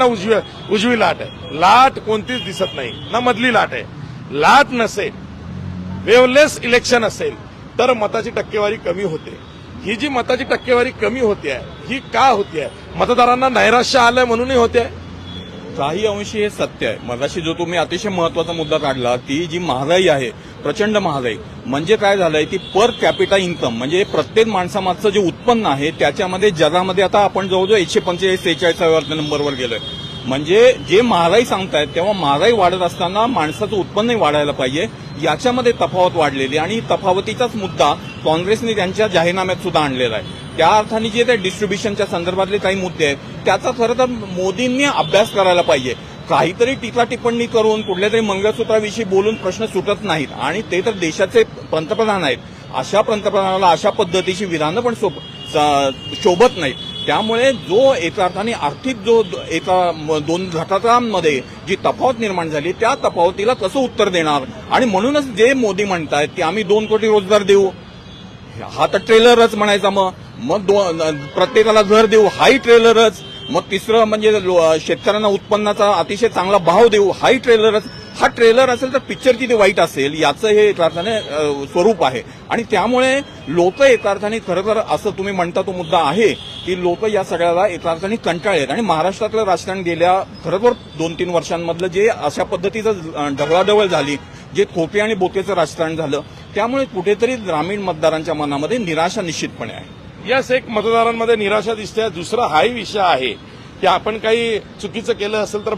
ना उजवी उजवी लाट आहे. लाट कोणतीच दिसत नाही. ना मधली लाट आहे. लाट नसेल. वेवलेस इलेक्शन असेल तर मताची टक्केवारी कमी होते. ही जी मताची टक्केवारी कमी होते आहे ही का होते मतदारांना नैराश्य आलंय म्हणूनही होते काही अंशी हे सत्य आहे. मगाशी जो तुम्ही अतिशय महत्त्वाचा मुद्दा काढला ती जी महागाई आहे प्रचंड महागाई म्हणजे काय झालंय ती पर कॅपिटा इन्कम म्हणजे प्रत्येक माणसामागचं जे उत्पन्न आहे त्याच्यामध्ये जगामध्ये आता आपण जवळजवळ एकशे पंचेचाळीस सेहेचाळीसाव्या नंबरवर गेलोय. म्हणजे जे महागाई सांगतायत तेव्हा महागाई वाढत असताना माणसाचं उत्पन्नही वाढायला पाहिजे. याच्यामध्ये तफावत वाढलेली आणि तफावतीचाच मुद्दा काँग्रेसने त्यांच्या जाहीरनाम्यात सुद्धा आणलेला आहे. त्या अर्थाने जे ते डिस्ट्रीब्युशनच्या संदर्भातले काही मुद्दे आहेत त्याचा खरं तर मोदींनी अभ्यास करायला पाहिजे. काहीतरी टीका टिप्पणी करून कुठल्या तरी मंगळसूत्राविषयी बोलून प्रश्न सुटत नाहीत आणि ते तर देशाचे पंतप्रधान आहेत. अशा पंतप्रधानाला अशा पद्धतीची विधानं पण शोभत नाहीत. त्यामुळे जो एका अर्थाने आर्थिक जो एका म- दोन घटकांमध्ये जी तफावत निर्माण झाली त्या तफावतीला कसं उत्तर देणार? आणि म्हणूनच जे मोदी म्हणतायत की आम्ही दोन कोटी रोजगार देऊ. हा तर ट्रेलरच म्हणायचा मग मग दो- प्रत्येकाला घर देऊ हाही ट्रेलरच. मग तिसरं म्हणजे लो- शेतकऱ्यांना उत्पन्नाचा अतिशय चांगला भाव देऊ हाही ट्रेलरच. हा ट्रेलर असेल तर पिक्चर किती वाईट असेल याचं हे एका अर्थाने स्वरूप आहे. आणि त्यामुळे लोक एका अर्थाने खरं तर असं तुम्ही म्हणता तो मुद्दा आहे की लोक या सगळ्याला एका अर्थाने कंटाळलेत. आहेत आणि महाराष्ट्रातलं राजकारण गेल्या खरोखर दोन तीन वर्षांमधलं जे अशा पद्धतीचं ढवळाढवळ झाली जे खोपे आणि बोकेचं राजकारण झालं त्यामुळे कुठेतरी ग्रामीण मतदारांच्या मनामध्ये निराशा निश्चितपणे आहे. यस एक मतदारांमध्ये निराशा दिसते. दुसरा हाही विषय आहे की आपण काही चुकीचं केलं असेल तर